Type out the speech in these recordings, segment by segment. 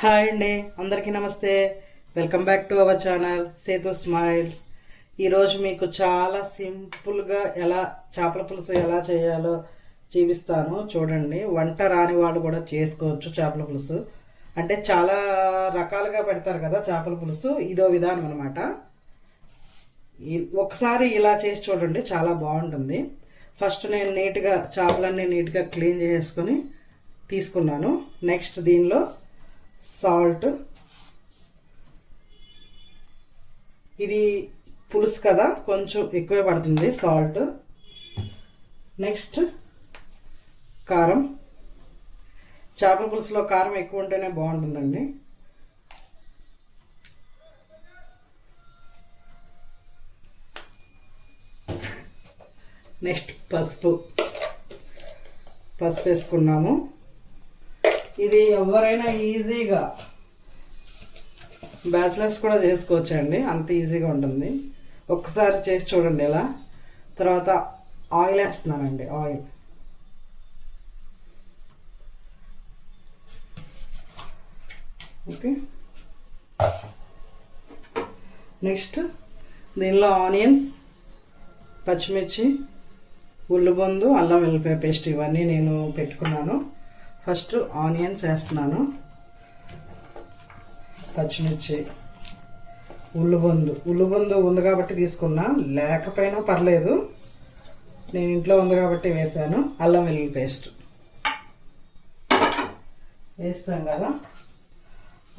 Hi అండి అందరికీ నమస్తే. Welcome back to our channel Sethu smiles ఈరోజు మీకు చాలా సింపుల్గా ఎలా చేపల పులుసు ఎలా చేయాలో చూపిస్తాను. చూడండి వంట రాని వాళ్ళు కూడా చేసుకోవచ్చు చేపల పులుసు. అంటే చాలా రకాలుగా పెడతారు కదా చేపల పులుసు ఇదో విధానం అనమాట ఒకసారి ఇలా చేసి చూడండి చాలా బాగుంటుంది. ఫస్ట్ నేను నీట్గా చేపలన్నీ నీట్గా క్లీన్ చేసుకొని తీసుకున్నాను. నెక్స్ట్ దీనిలో సాల్ట్. ఇది పులుసు కదా కొంచెం ఎక్కువే పడుతుంది సాల్ట్. నెక్స్ట్ కారం. చేపల పులుసులో కారం ఎక్కువ ఉంటేనే బాగుంటుందండి. నెక్స్ట్ పసుపు. పసుపు వేసుకున్నాము. ఇది ఎవరైనా ఈజీగా బ్యాచిలర్స్ కూడా చేసుకోవచ్చండి. అంత ఈజీగా ఉంటుంది. ఒక్కసారి చేసి చూడండి ఇలా తర్వాత ఆయిల్ వేస్తున్నానండి ఆయిల్. ఓకే. నెక్స్ట్ దీనిలో ఆనియన్స్ పచ్చిమిర్చి ఉల్లిబొందు అల్లం వెల్లిపాయ పేస్ట్ ఇవన్నీ నేను పెట్టుకున్నాను. ఫస్ట్ ఆనియన్స్ వేస్తున్నాను. పచ్చిమిర్చి ఉల్లిబొందు ఉల్లిబొందు ఉంది కాబట్టి తీసుకున్నా. లేకపోయినా పర్లేదు. నేను ఇంట్లో ఉంది కాబట్టి వేసాను అల్లం వెల్లుల్లి పేస్ట్. వేస్తాం కదా.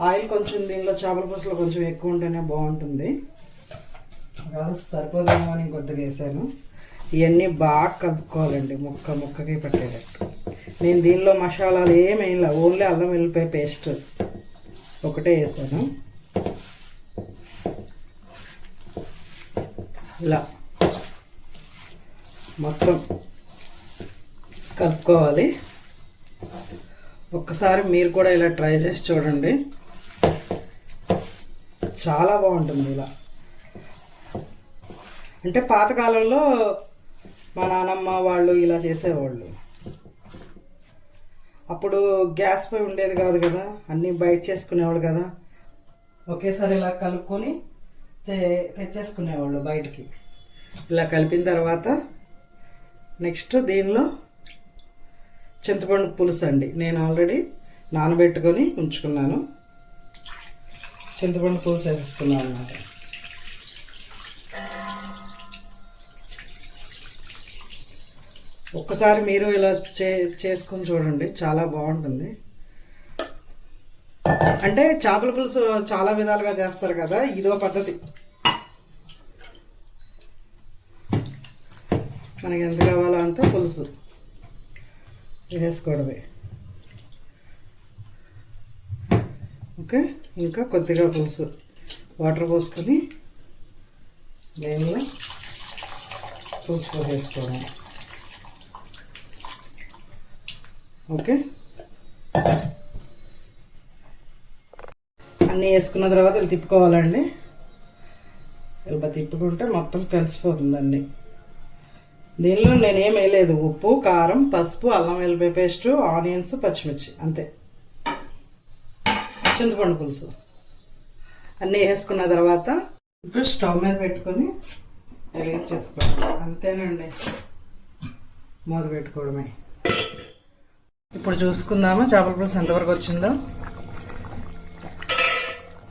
ఆయిల్ కొంచెం దీనిలో చేపల పులుసులో కొంచెం ఎక్కువ ఉంటేనే బాగుంటుంది. కాదు సరిపోదేమో అని కొద్దిగా వేసాను ఇవన్నీ బాగా కలుపుకోవాలండి ముక్క ముక్కకి పెట్టేటట్టు. నేను దీనిలో మసాలాలు ఏమి వేయలే ఓన్లీ అల్లం వెల్లిపాయ పేస్ట్ ఒకటే వేసాను. ఇలా మొత్తం కలుపుకోవాలి. ఒక్కసారి మీరు కూడా ఇలా ట్రై చేసి చూడండి. చాలా బాగుంటుంది ఇలా. అంటే పాతకాలంలో మా నానమ్మ వాళ్ళు ఇలా చేసేవాళ్ళు. అప్పుడు గ్యాస్ పై ఉండేది కాదు కదా. అన్నీ బయట చేసుకునేవాళ్ళు కదా. ఒకేసారి ఇలా కలుపుకొని తె తెచ్చేసుకునేవాళ్ళు బయటికి. ఇలా కలిపిన తర్వాత నెక్స్ట్ దీనిలో చింతపండు పులుసు అండి. నేను ఆల్రెడీ నానబెట్టుకొని ఉంచుకున్నాను. చింతపండు పులుసు వేసుకున్నాను అన్నమాట. ఒక్కసారి మీరు ఇలా చే చేసుకొని చూడండి. చాలా బాగుంటుంది. అంటే చేపల పులుసు చాలా విధాలుగా చేస్తారు కదా ఇదో పద్ధతి. మనకి ఎంత కావాలో అంత పులుసు వేసుకోవడమే. ఓకే? ఇంకా కొద్దిగా పులుసు. వాటర్ పోసుకొని దీనిలో పులుసు వేసుకోవడం ఓకే. అన్నీ వేసుకున్న తర్వాత ఇలా తిప్పుకోవాలండి. ఇలా తిప్పుకుంటే మొత్తం కలిసిపోతుందండి. దీనిలో నేనేం వేయలేదు. ఉప్పు కారం పసుపు అల్లం వెల్లిపాయ పేస్ట్ ఆనియన్స్ పచ్చిమిర్చి. అంతే. చింతపండు పులుసు. అన్నీ వేసుకున్న తర్వాత ఇప్పుడు స్టవ్ మీద పెట్టుకొని వెలిగించేసుకోవాలి అంతేనండి. మూత పెట్టుకోవడమే. ఇప్పుడు చూసుకుందామా? చేపల పులుసు ఎంతవరకు వచ్చిందో?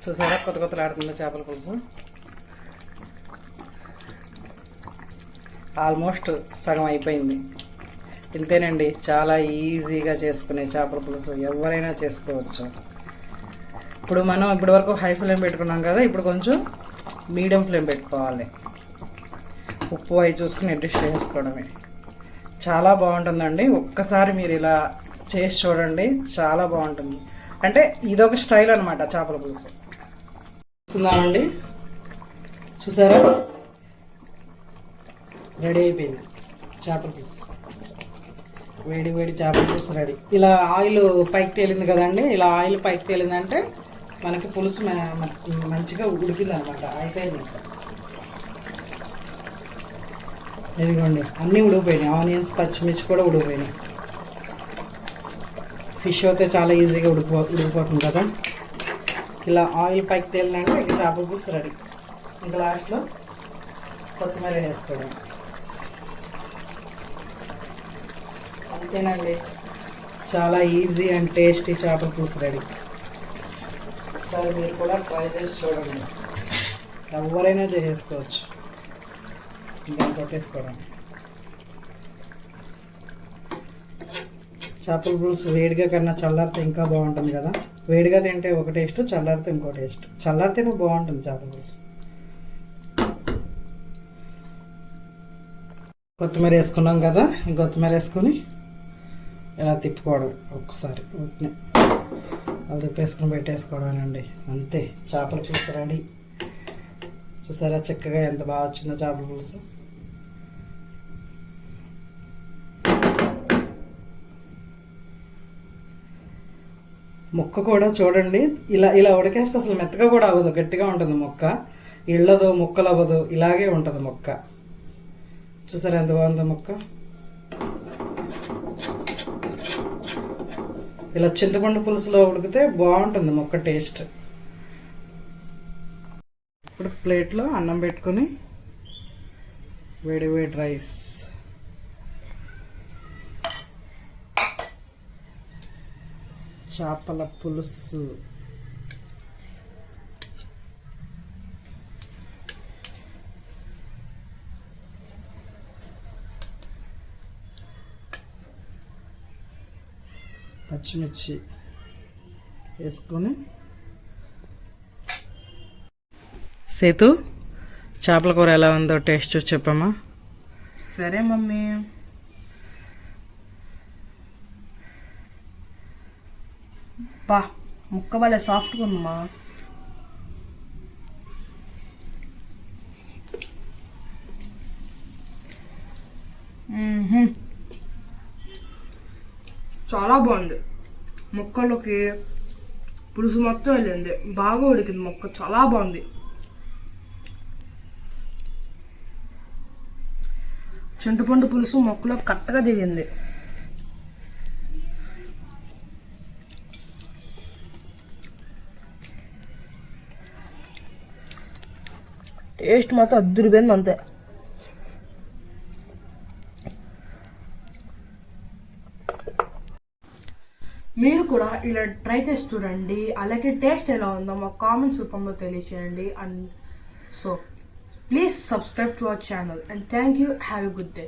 చూసారా? కొత్త కొత్తలు ఆడుతుందో చేపల పులుసు. ఆల్మోస్ట్ సగం అయిపోయింది. ఇంతేనండి చాలా ఈజీగా చేసుకునే చేపల పులుసు. ఎవరైనా చేసుకోవచ్చు. ఇప్పుడు మనం ఇప్పటి వరకు హై ఫ్లేమ్ పెట్టుకున్నాం కదా ఇప్పుడు కొంచెం మీడియం ఫ్లేమ్ పెట్టుకోవాలి. ఉప్పు అవి చూసుకుని అడ్జస్ట్ చేసుకోవడమే. చాలా బాగుంటుందండి. ఒక్కసారి మీరు ఇలా చేసి చూడండి. చాలా బాగుంటుంది. అంటే ఇదొక స్టైల్ అనమాట చేపల పులుసు. చూస్తున్నామండి చూసారా? రెడీ అయిపోయింది చేపల పులుసు. వేడి వేడి చేపల పులుసు రెడీ. ఇలా ఆయిల్ పైకి తేలింది కదండి? ఇలా ఆయిల్ పైకి తేలిందంటే మనకి పులుసు మంచిగా ఉడికింది అనమాట అయిపోయింది. ఇదిగోండి. అన్నీ ఉడికిపోయినాయి. ఆనియన్స్ పచ్చిమిర్చి కూడా ఉడికిపోయినాయి. ఫిష్ అయితే చాలా ఈజీగా ఉడికిపో ఉడికిపోతుంది కదా. ఇలా ఆయిల్ పైకి తేలినాక ఇక చేపల పులుసు రెడీ. ఇంకా లాస్ట్లో కొత్తిమీర వేసుకోవడం. అంతేనండి. చాలా ఈజీ అండ్ టేస్టీ చేపల పులుసు రెడీ. సరే మీరు కూడా ట్రై చేసి చూడండి. ఎవరైనా చేసేసుకోవచ్చు. ఇంకా కొట్టేసుకోవడం చేపల పులుసు వేడిగా కన్నా చల్లారితే ఇంకా బాగుంటుంది కదా. వేడిగా తింటే ఒక టేస్ట్ చల్లారితే ఇంకో టేస్ట్. చల్లారితేనే బాగుంటుంది చేపల పులుసు. కొత్తిమీర వేసుకున్నాం కదా కొత్తిమీర వేసుకొని ఇలా తిప్పుకోవడం ఒక్కసారి ఉట్నే అలా తిప్పేసుకొని పెట్టేసుకోవడానండి అంతే చేపల పులుసు రెడీ. చూసారా చక్కగా ఎంత బాగా వచ్చిందో చేపల పులుసు. ముక్క కూడా చూడండి. ఇలా ఇలా ఉడకేస్తే అసలు మెత్తగా కూడా అవ్వదు గట్టిగా ఉంటుంది మొక్క. ఇళ్ళదు ముక్కలు అవ్వదు ఇలాగే ఉంటుంది మొక్క. చూసారా ఎంత బాగుందో మొక్క? ఇలా చింతపండు పులుసులో ఉడికితే బాగుంటుంది మొక్క టేస్ట్. ఇప్పుడు ప్లేట్లో అన్నం పెట్టుకొని వేడి వేడి రైస్. చేపల పులుసు. పచ్చిమిర్చి వేసుకొని. సేతు చేపల కూర ఎలా ఉందో టేస్ట్ చూసి చెప్పమ్మా. సరే మమ్మీ. బా ముక్క భలే సాఫ్ట్గా ఉందమ్మా. చాలా బాగుంది. ముక్కలోకి పులుసు మొత్తం వెళ్ళింది. బాగా ఉడికింది మొక్క. చాలా బాగుంది. చింతపండు పులుసు మొక్కలో కట్టగా దిగింది. టేస్ట్ మాత్రం అద్దరిపోయింది అంతే. మీరు కూడా ఇలా ట్రై చేసి చూడండి. అలాగే టేస్ట్ ఎలా ఉందో మా కామెంట్స్ రూపంలో తెలియచేయండి. And so please subscribe to our channel and thank you have a good day